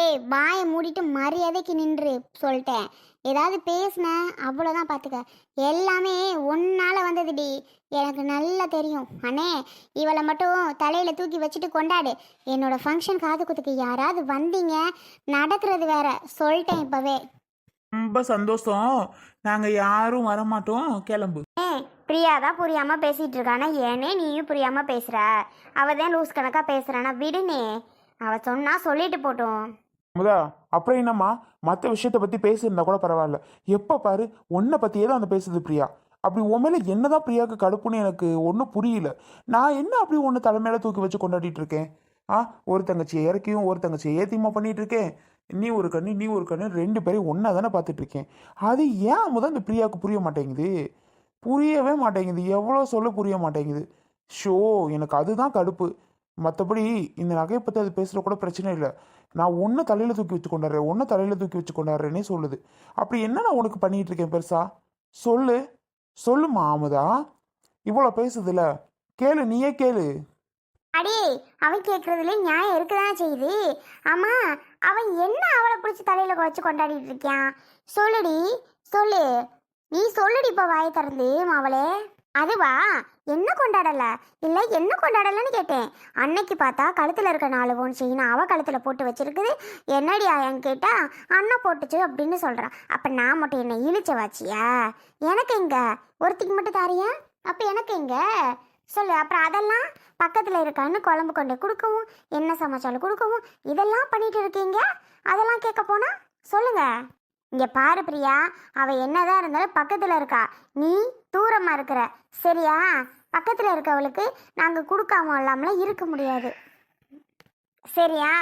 ஏய் வாயை மூடிட்டு மரியாதைக்கு நின்று சொல்லிட்டேன். ஏதாவது பேசினேன் அவ்வளோதான் பார்த்துக்க எல்லாமே ஒன்னால வந்ததுடி. எனக்கு நல்லா தெரியும். அண்ணே இவளை மட்டும் தலையில் தூக்கி வச்சுட்டு கொண்டாடு. என்னோட ஃபங்க்ஷன் காது குத்துக்கு யாராவது வந்தீங்க. நடக்கிறது வேற. சொல்லிட்டேன் இப்போவே. ரொம்ப சந்தோஷம். நாங்க யாரும் வரமாட்டோம். கிளம்பு. ஏ பிரியா தான் புரியாமல் பேசிகிட்டு இருக்கானா? ஏனே நீயும் புரியாமல் பேசுகிற அவள் தான் லூஸ் கணக்காக பேசுகிறானா விடுனே. அவள் சொன்னா சொல்லிட்டு போட்டோம். முதா அப்புறம் என்னம்மா? மற்ற விஷயத்த பற்றி பேசியிருந்தா கூட பரவாயில்ல. எப்போ பாரு உன்னை பற்றியே தான் அந்த பேசுது பிரியா. அப்படி உன் மேலே என்னதான் பிரியாவுக்கு கடுப்புன்னு எனக்கு ஒன்றும் புரியல. நான் என்ன அப்படி ஒன்று தலைமையில தூக்கி வச்சு கொண்டாடிட்டு இருக்கேன்? ஆ ஒரு தங்கச்சியை இறக்கியும் ஒரு தங்கச்சியை ஏத்தியமா பண்ணிட்டு இருக்கேன்? நீ ஒரு கண்ணு நீ ஒரு கண்ணு ரெண்டு பேரையும் ஒன்றா தானே பார்த்துட்டு இருக்கேன். அது ஏன் முதல் இந்த பிரியாவுக்கு புரிய மாட்டேங்குது? புரியவே மாட்டேங்குது. எவ்வளோ சொல்ல புரிய மாட்டேங்குது? ஷோ எனக்கு அதுதான் கடுப்பு. மற்றபடி இந்த நகையை பற்றி அது பேசுகிற கூட பிரச்சனை இல்லை. நான் ஒன்று தலையில் தூக்கி வச்சு கொண்டாடுறேன் ஒன்று தலையில் தூக்கி வச்சு கொண்டாடுறேனே சொல்லுது. அப்படி என்ன நான் உனக்கு பண்ணிகிட்டு இருக்கேன் பெருசா? சொல்லு. சொல்லுமா மாமுதா. இவ்வளோ பேசுதுல. கேளு நீயே கேளு. அடே அவன் கேட்கறதுல நியாயம் இருக்குதான் செய்யுது? ஆமா அவன் என்ன அவளை பிடிச்சி தலையில வச்சு கொண்டாடிட்டு இருக்கான் சொல்லுடி சொல்லு. நீ சொல்லுடி இப்ப வாயை திறந்து அவளே அதுவா? என்ன கொண்டாடல? இல்லை என்ன கொண்டாடலன்னு கேட்டேன். அன்னைக்கு பார்த்தா கழுத்தில் இருக்க நாலு பவுன் செயின் அவள் கழுத்தில் போட்டு வச்சிருக்குது. என்னடி ஆயான்னு கேட்டால் அண்ணன் போட்டுச்சு அப்படின்னு சொல்கிறான் அப்போ நான் மட்டும் என்ன இழிச்ச வாச்சியா? எனக்கு எங்கே? ஒருத்திக்கு மட்டும் தாரியா? அப்போ எனக்கு எங்கே? சொல்லு அப்புறம் அதெல்லாம் பக்கத்தில் இருக்கான்னு குழம்பு கொண்டு கொடுக்கவும் என்ன சமைச்சாலும் கொடுக்கவும் இதெல்லாம் பண்ணிட்டு இருக்கீங்க? அதெல்லாம் கேட்க போனா சொல்லுங்க. இங்கே பாரு பிரியா அவள் என்னதான் இருந்தாலும் பக்கத்தில் இருக்கா. நீ தூரமாக இருக்கிற. சரியா? பக்கத்தில் இருக்கவளுக்கு நாங்கள் கொடுக்காம இல்லாமலாம் இருக்க முடியாது. சரியா?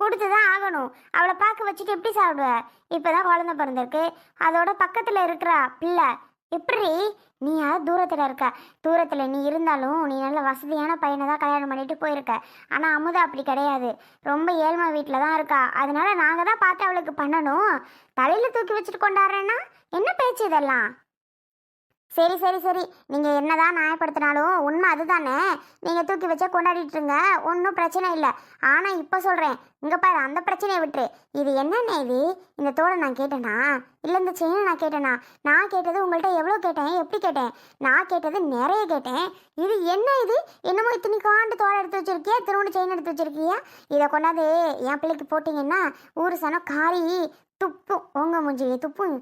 கொடுத்து தான் ஆகணும். அவளை பார்க்க வச்சுட்டு எப்படி சாப்பிடுவ? இப்போ தான் குழந்த பிறந்திருக்கு. அதோட பக்கத்தில் இருக்கிறா பிள்ளை எப்படி நீ யார் தூரத்தில் இருக்க. தூரத்தில் நீ இருந்தாலும் நீ நல்ல வசதியான பையனை தான் கல்யாணம் பண்ணிட்டு போயிருக்க. ஆனால் அமுதா அப்படி கிடையாது. ரொம்ப ஏழ்மை வீட்டில் தான் இருக்கா. அதனால நாங்கள் தான் பார்த்து அவளுக்கு பண்ணணும். தலையில் தூக்கி வச்சுட்டு கொண்டாடுறேன்னா? என்ன பேச்சு இதெல்லாம்? சரி சரி சரி. நீங்கள் என்னதான் நியாயப்படுத்தினாலும் உண்மை அதுதானே. நீங்கள் தூக்கி வச்சா கொண்டாடிட்டுருங்க ஒன்றும் பிரச்சனை இல்லை. ஆனால் இப்போ சொல்கிறேன் இங்கே பாரு அந்த பிரச்சனையை விட்டுரு. இது என்னண்ணே இது? இந்த தோடை நான் கேட்டேனா? இல்லை இந்த செயினை நான் கேட்டேனா? நான் கேட்டது உங்கள்கிட்ட எவ்வளோ கேட்டேன்? எப்படி கேட்டேன்? நான் கேட்டது நிறைய கேட்டேன். இது என்ன இது? என்னமோ இத்தனை காண்டு தோடை எடுத்து வச்சிருக்கியா? திருவண்ணு செயின் எடுத்து வச்சிருக்கியா? இதை கொண்டாந்து என் பிள்ளைக்கு போட்டிங்கன்னா ஊர் சனம் காரி துப்பும் உங்கள் மூஞ்சிலே துப்பும்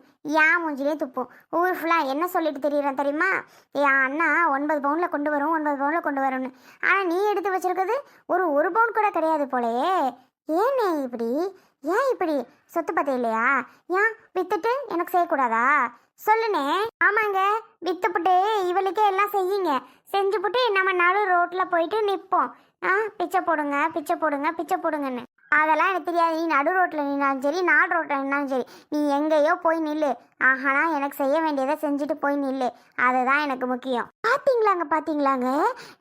என் மூஞ்சிலே துப்பும் ஊர் ஃபுல்லாக என்ன சொல்லிட்டு தெரியுறேன் தெரியுமா? என் அண்ணா ஒன்பது பவுனில் கொண்டு வரும் ஒன்பது பவுனில் கொண்டு வரும்னு. ஆனால் நீ எடுத்து வச்சுருக்கிறது ஒரு ஒரு பவுன் கூட கிடையாது போலயே. ஏனே இப்படி? ஏன் இப்படி? சொத்து பத்தே இல்லையா? ஏன்? வித்துட்டு எனக்கு செய்யக்கூடாதா? சொல்லுனே. ஆமாங்க. வித்துப்புட்டு இவளுக்கே எல்லாம் செய்யுங்க. செஞ்சுப்புட்டு நம்ம நடு ரோட்டில் போயிட்டு நிற்போம் ஆ பிச்சை போடுங்க பிச்சை போடுங்க பிச்சை போடுங்கன்னு. அதெல்லாம் எனக்கு தெரியாது. நீ நடு ரோட்டில் நின்னாலும் சரி நாடு ரோட்டில் நின்னாலும் சரி நீ எங்கேயோ போய் நில்லு. ஆஹானா எனக்கு செய்ய வேண்டியதை செஞ்சுட்டு போய் நில்லு. அதுதான் எனக்கு முக்கியம். பார்த்தீங்களாங்க பார்த்தீங்களாங்க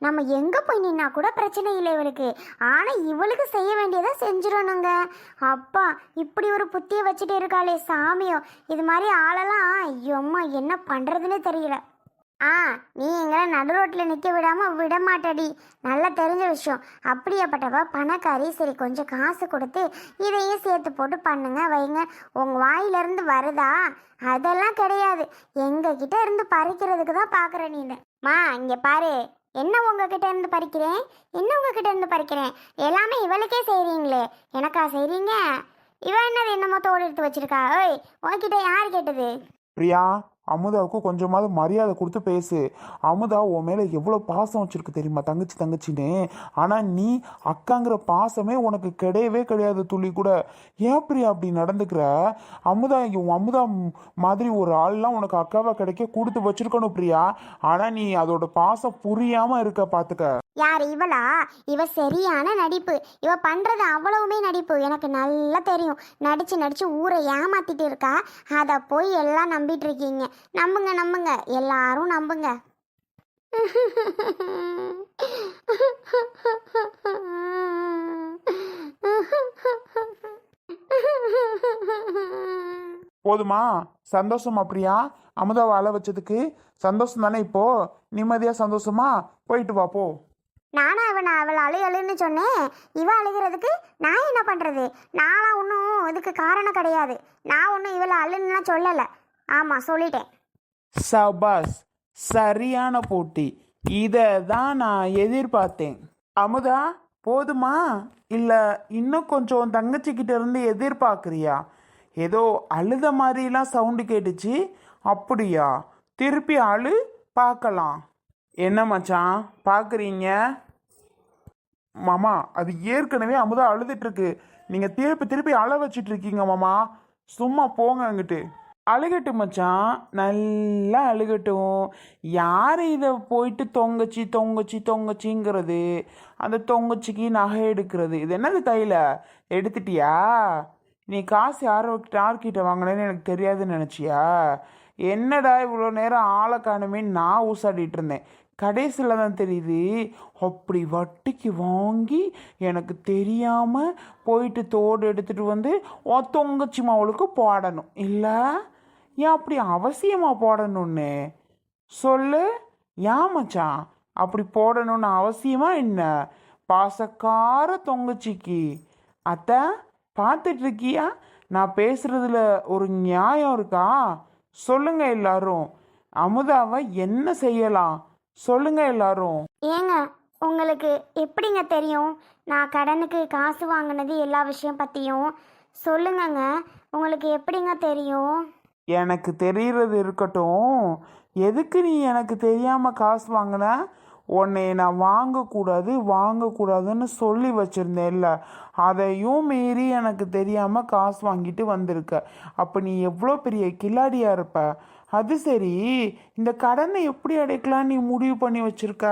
நம்ம எங்கே போய் நின்னா கூட பிரச்சனை இல்லை இவளுக்கு. ஆனால் இவளுக்கு செய்ய வேண்டியதை செஞ்சிடணுங்க. அப்பா இப்படி ஒரு புத்தியை வச்சுட்டு இருக்காளே சாமியோ. இது மாதிரி ஆளெல்லாம் ஐயோம்மா என்ன பண்ணுறதுன்னு தெரியல. ஆ நீ எங்களை நடு ரோட்டில் நிற்க விடாமல் விட மாட்டடி நல்லா தெரிஞ்ச விஷயம். அப்படியேப்பட்டவ பணக்காரி சரி கொஞ்சம் காசு கொடுத்து இதையும் சேர்த்து போட்டு பண்ணுங்க வைங்க. உங்கள் வாயிலிருந்து வருதா? அதெல்லாம் கிடையாது. எங்ககிட்ட இருந்து பறிக்கிறதுக்கு தான் பார்க்குற நீனு. மா இங்கே பாரு. என்ன உங்ககிட்ட இருந்து பறிக்கிறேன்? என்ன உங்ககிட்ட இருந்து பறிக்கிறேன்? எல்லாமே இவளுக்கே செய்கிறீங்களே எனக்கா செய்கிறீங்க இவன் என்னது என்னமோ தோடு எடுத்து வச்சிருக்கா? ஓய் உங்ககிட்ட யார் கேட்டது? பிரியா அமுதாவுக்கு கொஞ்சமாவது மரியாதை கொடுத்து பேசு. அமுதா உன் மேலே எவ்வளோ பாசம் வச்சுருக்கு தெரியுமா தங்கச்சி தங்கச்சின்னு? ஆனால் நீ அக்காங்கிற பாசமே உனக்கு கிடையவே கிடையாது துளி கூட. ஏன் பிரியா அப்படி நடந்துக்கிற? அமுதா உன் அமுதா மாதிரி ஒரு ஆள்லாம் உனக்கு அக்காவை கிடைக்க கொடுத்து வச்சிருக்கணும் பிரியா. ஆனால் நீ அதோட பாசம் புரியாமல் இருக்க பார்த்துக்க யார்? இவளா? இவ சரியான நடிப்பு. இவ பண்ணுறது அவ்வளவுமே நடிப்பு. எனக்கு நல்லா தெரியும். நடித்து நடித்து ஊரை ஏமாத்திட்டு இருக்கா? அதை போய் எல்லாம் நம்பிட்டு இருக்கீங்க. நம்புங்க நம்புங்க. எல்லாரும் நம்புங்க. போதுமா? சந்தோஷம் அப்படியா அமுதாவை அழ வச்சதுக்கு சந்தோஷம் தானே இப்போ? நிம்மதியாக சந்தோஷமா? போயிட்டு வா போ. நானும் அவனை அவள் அவளை அழு அழுன்னு சொன்னேன். இவள் அழுகிறதுக்கு நான் என்ன பண்ணுறது நானும் ஒன்றும் இதுக்கு காரணம் கிடையாது. நான் ஒன்றும் இவளை அழுன்னுலாம் சொல்லலை. ஆமாம் சொல்லிட்டேன். சபாஸ் சரியான போட்டி. இதை தான் நான் எதிர்பார்த்தேன். அமுதா போதுமா? இல்லை இன்னும் கொஞ்சம் தங்கச்சிக்கிட்ட இருந்து எதிர்பார்க்குறியா? ஏதோ அழுத மாதிரிலாம் சவுண்டு கேட்டுச்சு. அப்படியா? திருப்பி அழு பார்க்கலாம். என்ன மச்சான்? பார்க்குறீங்க மாமா அது ஏற்கனவே அமுதா அழுதுட்டுருக்கு. நீங்கள் திருப்பி திருப்பி அழ வச்சிட்டு இருக்கீங்க மாமா. சும்மா போங்க அங்கிட்டு. அழுகட்டும் மச்சான். நல்லா அழுகட்டும். யார் இதை போயிட்டு தொங்கச்சி தொங்கச்சி தொங்கச்சிங்கிறது? அந்த தொங்கச்சிக்கு நகை எடுக்கிறது. இது என்னது கையில் எடுத்துட்டியா? நீ காசு யார் யார்கிட்ட வாங்கினேன்னு எனக்கு தெரியாதுன்னு நினச்சியா? என்னடா இவ்வளோ நேரம் ஆளை காணுமே நான் ஊசாடிட்டு இருந்தேன். கடைசியில் தான் தெரியுது அப்படி வட்டிக்கு வாங்கி எனக்கு தெரியாமல் போயிட்டு தோடு எடுத்துகிட்டு வந்து ஒத்தொங்கச்சி மாவளுக்கு போடணும். இல்லை? ஏன் அப்படி அவசியமாக போடணும்னு? சொல்லு. ஏன் மச்சான்? அப்படி போடணும்னு அவசியமா என்ன? பாசக்கார தொங்கச்சிக்கு. அத்தை பார்த்துட்டு இருக்கியா? நான் பேசுறதுல ஒரு நியாயம் இருக்கா? சொல்லுங்க எல்லாரும். அமுதாவை என்ன செய்யலாம்? சொல்லுங்க எல்லாரும். ஏங்க உங்களுக்கு எப்படிங்க தெரியும்? நான் கடனுக்கு காசு வாங்கினது எல்லா விஷயம் பற்றியும் சொல்லுங்கங்க உங்களுக்கு எப்படிங்க தெரியும்? எனக்கு தெரியறது இருக்கட்டும். எதுக்கு நீ எனக்கு தெரியாம காசு வாங்கின? உன்னை நான் வாங்கக்கூடாது வாங்கக்கூடாதுன்னு சொல்லி வச்சிருந்தேன்ல. அதையும் மீறி எனக்கு தெரியாம காசு வாங்கிட்டு வந்திருக்க. அப்போ நீ எவ்வளோ பெரிய கில்லாடியா இருப்ப? அது சரி. இந்த கடனை எப்படி அடைக்கலாம் நீ முடிவு பண்ணி வச்சுருக்க?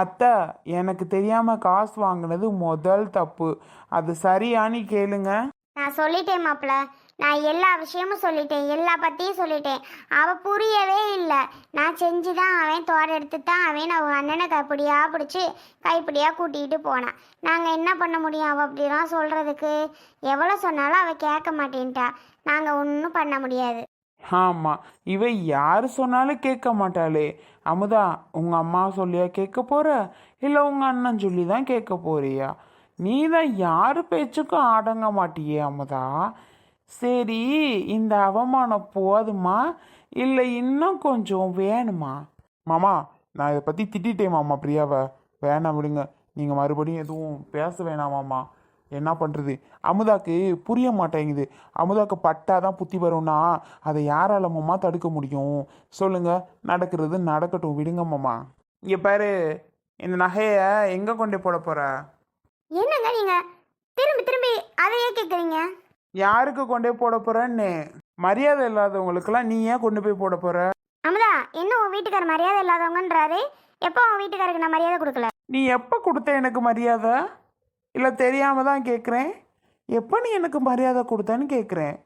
அத்தை எனக்கு தெரியாமல் காசு வாங்கினது முதல் தப்பு. அது சரியானு கேளுங்க. நான் சொல்லிட்டேன் மாப்பிள்ள. நான் எல்லா விஷயமும் சொல்லிட்டேன். எல்லா பற்றியும் சொல்லிட்டேன். அவள் புரியவே இல்லை. நான் செஞ்சு தான் அவன் தோட எடுத்து தான் அவன் அவன் அண்ணனை கைப்பிடியாக பிடிச்சி கைப்பிடியாக கூட்டிகிட்டு போனான் நாங்கள் என்ன பண்ண முடியும் அவள் அப்படிலாம் சொல்கிறதுக்கு எவ்வளோ சொன்னாலும் அவள் கேட்க மாட்டேன்ட்டா. நாங்கள் ஒன்றும் பண்ண முடியாது. ஆமாம் இவ யார் சொன்னாலும் கேட்க மாட்டாளே. அமுதா உங்கள் அம்மா சொல்லியா கேட்க போகிற இல்லை உங்கள் அண்ணன் சொல்லி தான் கேட்க போறியா? நீ தான் யார் பேச்சுக்கும் அடங்க மாட்டியே அமுதா? சரி இந்த அவமானம் போதுமா? இல்லை இன்னும் கொஞ்சம் வேணுமா? மாமா நான் இதை பற்றி திட்டிட்டேன் மாமா பிரியாவை. வேணாம் விடுங்க. நீங்கள் மறுபடியும் எதுவும் பேச வேணாமாம்மா என்ன பண்ணுறது அமுதாக்கு புரிய மாட்டேங்குது. அமுதாக்கு பட்டாதான் புத்தி வரும்னா அதை யாரால மாமா தடுக்க முடியும்? சொல்லுங்க. நடக்கிறது நடக்கட்டும். விடுங்க மாமா. இங்கே பாரு இந்த நகையை எங்கே கொண்டு போட போற? என்னங்க நீங்கள் திரும்பி திரும்பி அதையே கேட்குறீங்க யாருக்கு கொண்டே போட போறன்னு? மரியாதை இல்லாதவங்களுக்கெல்லாம் நீ ஏன் கொண்டு போய் போட போற? அமுதா இன்னும் உன் வீட்டுக்கார மரியாதை இல்லாதவங்கன்றாரு? எப்போ உன் வீட்டுக்காருக்கு நான் மரியாதை கொடுக்கல? நீ எப்போ கொடுத்த எனக்கு மரியாதை? இல்லை தெரியாமல் தான் கேட்குறேன் எப்போ நீ எனக்கு மரியாதை கொடுத்தான்னு கேட்குறேன்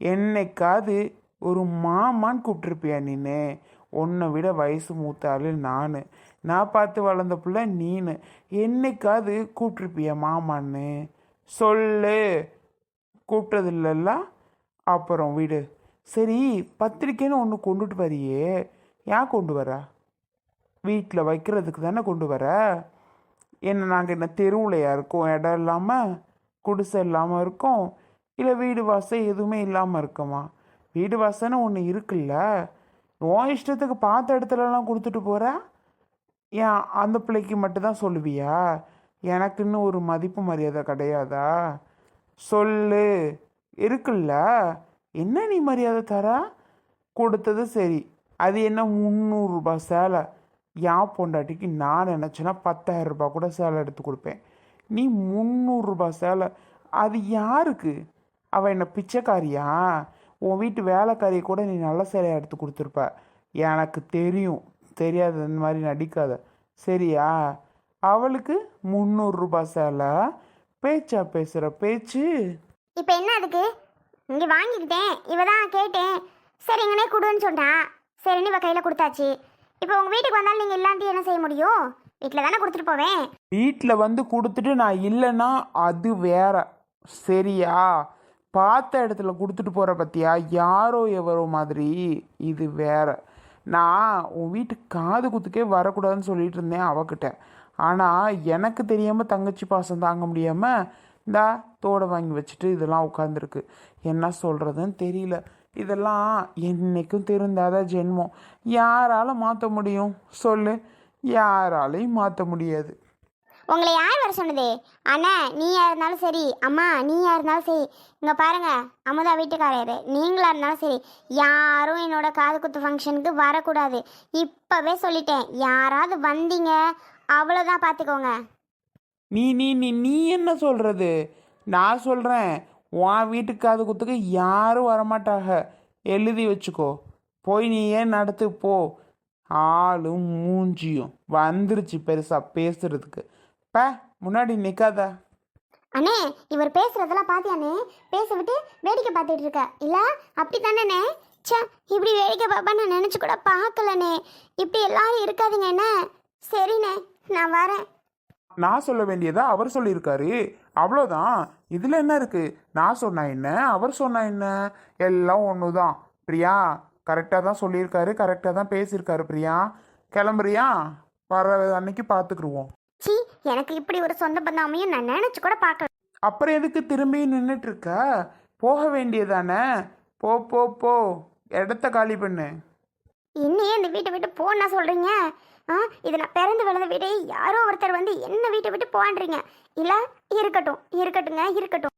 என்னைக்காவது ஒரு மாமான்னு கூப்பிட்ருப்பியா நீனு உன்னை விட வயசு மூத்த ஆள் நான். நான் பார்த்து வளர்ந்த பிள்ளை நீனு. என்னைக்காவது கூப்பிட்ருப்பியா மாமான்னு? சொல்லு. கூப்பிட்டது இல்லைல்ல அப்புறம் விடு. சரி பத்திரிக்கைன்னு ஒன்று கொண்டுட்டு வரியே. ஏன் கொண்டு வர? வீட்டில் வைக்கிறதுக்கு தானே கொண்டு வர? என்ன நாங்கள் என்ன தெருவுலையா இருக்கோம்? இடம் இல்லாமல் குடிசை இல்லாமல் இருக்கோம்? இல்லை வீடு வாசல் எதுவுமே இல்லாமல் இருக்கோமா? வீடு வாசல்னு ஒன்று இருக்குல்ல. உன் இஷ்டத்துக்கு பார்த்த இடத்துலலாம் கொடுத்துட்டு போகிற ஏன் அந்த பிள்ளைக்கு மட்டும்தான் சொல்லுவியா? எனக்குன்னு ஒரு மதிப்பு மரியாதை கிடையாதா? சொல்லு. இருக்குல்ல. என்ன நீ மரியாதை தர? கொடுத்தது சரி. அது என்ன முந்நூறுரூபா சேலை. என் பொண்டாட்டிக்கு நான் நினச்சேன்னா பத்தாயிரம் ரூபாய் கூட சேலை எடுத்து கொடுப்பேன். நீ முந்நூறுரூபா சேலை. அது யாருக்கு? அவள் என்ன பிச்சைக்காரியா? உன் வீட்டு வேலைக்காரியை கூட நீ நல்ல சேலையை எடுத்து கொடுத்துருப்ப. எனக்கு தெரியும். தெரியாது இந்த மாதிரி நடிக்காத. சரியா? அவளுக்கு முந்நூறுரூபா சேலை. பேச்சா பேசுகிற பேச்சு? இப்போ என்ன அதுக்கு? இங்கே வாங்கிக்கிட்டேன். இவ தான் கேட்டேன் சரிங்கண்ணே கொடுன்னு சொன்னான் சரின்னு இவ கையில் கொடுத்தாச்சு. இப்போ உங்கள் வீட்டுக்கு வந்தாலும் நீங்கள் இல்லாண்டி என்ன செய்ய முடியும்? வீட்டில் தானே கொடுத்துட்டு போவேன். வீட்டில் வந்து கொடுத்துட்டு நான் இல்லைன்னா அது வேற. சரியா? பார்த்த இடத்துல கொடுத்துட்டு போகிற பத்தியா? யாரோ எவரோ மாதிரி. இது வேற. நான் உன் வீட்டு காது குத்துக்கே வரக்கூடாதுன்னு சொல்லிட்டு இருந்தேன் அவகிட்ட. ஆனால் எனக்கு தெரியாமல் தங்கச்சி பாசம் தாங்க முடியாமல் இந்தா தோடை வாங்கி வச்சுட்டு இதெல்லாம் உட்காந்துருக்கு என்ன சொல்கிறதுன்னு தெரியல. இதெல்லாம் என்னைக்கும் திருந்தாத ஜென்மம். யாரால மாற்ற முடியும்? சொல்லு. யாராலையும் மாற்ற முடியாது. உங்களை யார் வர சொன்னது? அண்ணா நீயா இருந்தாலும் சரி. அம்மா நீயா இருந்தாலும் சரி. இங்கே பாருங்க அமுதா வீட்டுக்காரரு. நீங்களா இருந்தாலும் சரி. யாரும் என்னோட காது குத்து ஃபங்க்ஷனுக்கு வரக்கூடாது. இப்போவே சொல்லிட்டேன். யாராவது வந்தீங்க அவ்வளோதான் பார்த்துக்கோங்க நீ நீ நீ நீ என்ன சொல்கிறது நான் சொல்கிறேன் உன் வீட்டுக்கு காது குத்துக்கு யாரும் வரமாட்டாக எழுதி வச்சுக்கோ. போய் நீ ஏன் நடத்து போ. ஆளும் மூஞ்சியும் வந்துருச்சு பெருசாக பேசுறதுக்கு. ப முன்னாடி நிற்காத அண்ணே இவர் பேசுறதெல்லாம் பாத்தியானே பேச விட்டு வேடிக்கை பார்த்துட்டு இருக்க. இல்ல அப்படி தானே ச்சே இப்படி வேடிக்கை பார்ப்பா நான் நினைச்சு கூட பார்க்கலண்ணே. இப்படி எல்லாரும் இருக்காதீங்க என்ன? சரிண்ணே நான் வரேன். நான் சொல்ல வேண்டியதா அவர் சொல்லியிருக்காரு. அவ்வளோதான் இதில் என்ன இருக்கு? நான் சொன்னா என்ன? அவர் சொன்னா என்ன? எல்லாம் ஒன்று தான் பிரியா கரெக்டாக தான் சொல்லியிருக்காரு. கரெக்டாக தான் பேசியிருக்காரு பிரியா. கிளம்புறியா? வர அன்னைக்கு பார்த்துக்குருவோம் சி எனக்கு இப்படி ஒரு சொந்த பந்தம் அமையும் நான் நினைச்சு கூட பார்க்கல. அப்புறம் எதுக்கு திரும்பி நின்றுட்டு இருக்க? போக வேண்டியதானே போ போ போ. இடத்த காலி பண்ணு. என்னையே இந்த வீட்டை விட்டு போன்னா சொல்றீங்க? ஆ இது நான் பிறந்து வளர்ந்த வீடு யாரோ ஒருத்தர் வந்து என்ன வீட்டை விட்டு போன்றீங்க இல்ல இருக்கட்டும் இருக்கட்டுங்க இருக்கட்டும்.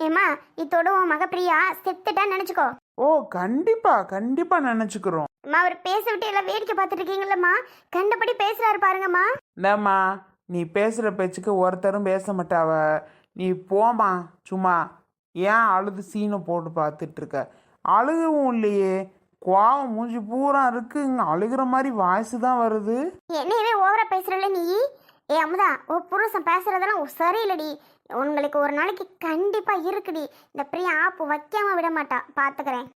ஏமா இத்தோட உன் மக பிரியா செத்துட்டா நினைச்சுக்கோ. ஓ கண்டிப்பா கண்டிப்பா நினச்சிக்கிறோம். அம்மா அவர் பேச விட்டு எல்லாம் வேடிக்கை பார்த்துட்டு இருக்கீங்களம்மா கண்டபடி பேசுறாரு பாருங்கம்மா. இந்தாம்மா நீ பேசுகிற பேச்சுக்கு ஒருத்தரும் பேச மாட்டாவ. நீ போம்மா சும்மா. ஏன் அழுது சீனை போட்டு பார்த்துட்டு இருக்க? அழுகவும் இல்லையே. கோவம் மூஞ்சி பூரா இருக்கு. இங்க அழுகிற மாதிரி வாய்ஸ் தான் வருது. என்னையவே ஓவரா பேசுறல நீ? ஏ அமுதா ஓ புருஷன் பேசுறதெல்லாம் சரியில்லடி. உங்களுக்கு ஒரு நாளைக்கு கண்டிப்பா இருக்குடி. இந்த பிரியா ஆப்பு வைக்காம விட மாட்டா. பாத்துக்கிறேன்.